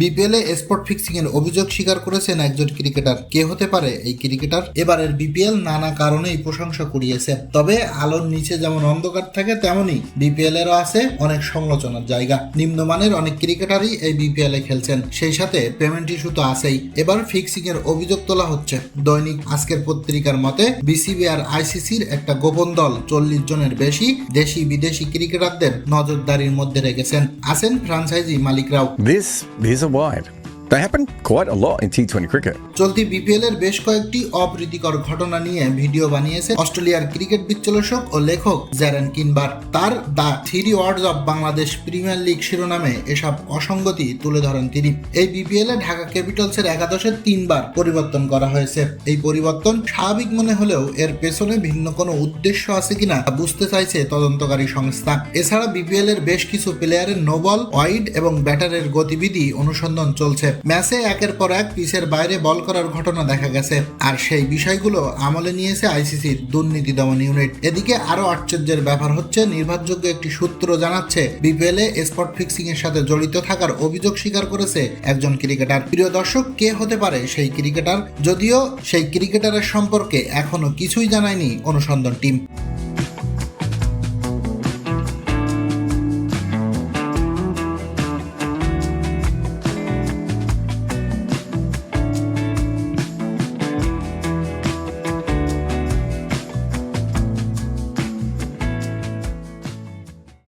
BPL spot fixing এর অভিযোগ স্বীকার করেছেন একজন ক্রিকেটার। কে হতে পারে এই ক্রিকেটার? এবারের বিপিএল নানা কারণেই প্রশংসা কুড়িয়েছে তবে আলোর নিচে যেমন অন্ধকার থাকে তেমনি বিপিএল এরও আছে অনেক সমালোচনার জায়গা। নিম্নমানের অনেক ক্রিকেটারই এই বিপিএল এ খেলছেন। সেই সাথে পেমেন্ট ইস্যু তো আছেই। এবার ফিক্সিং এর অভিযোগ তোলা হচ্ছে। দৈনিক আজকের পত্রিকার মতে বিসিবি আর আইসিসির একটা গোপন দল চল্লিশ জনের বেশি দেশি বিদেশি ক্রিকেটারদের নজরদারির মধ্যে রেখেছেন। আছেন ফ্রাঞ্চাইজি মালিকরাও। A wide. They happen quite a lot in T20 cricket. চলতি বিপিএল এর বেশ কয়েকটি অপ্রীতিকর ঘটনা নিয়ে ভিডিও বানিয়েছে অস্ট্রেলিয়ার ক্রিকেট বিশ্লেষক ও লেখক জ্যারেন কিনবার। তার the three words of Bangladesh premier league শিরোনামে এসব অসঙ্গতি তুলে ধরেন তিনি। এই বিপিএল এ ঢাকা ক্যাপিটালস এর একাদশের তিনবার পরিবর্তন করা হয়েছে। এই পরিবর্তন স্বাভাবিক মনে হলেও এর পেছনে ভিন্ন কোনো উদ্দেশ্য আছে কিনা বুঝতে চাইছে তদন্তকারী সংস্থা। এছাড়া বিপিএল এর বেশ কিছু প্লেয়ারের নোবল ওয়াইড এবং ব্যাটারের গতিবিধি অনুসন্ধান চলছে। ম্যাচে একের পর এক পিচের বাইরে বল করার ঘটনা দেখা গেছে। আর সেই বিষয়গুলো আমলে নিয়েছে আইসিসির দুর্নীতি দমন ইউনিট। এদিকে আরও আশ্চর্যের ব্যাপার হচ্ছে, নির্ভরযোগ্য একটি সূত্র জানাচ্ছে, বিপিএল এ স্পট ফিক্সিং এর সাথে জড়িত থাকার অভিযোগ স্বীকার করেছে একজন ক্রিকেটার। প্রিয় দর্শক, কে হতে পারে সেই ক্রিকেটার? যদিও সেই ক্রিকেটারের সম্পর্কে এখনও কিছুই জানায়নি অনুসন্ধান টিম।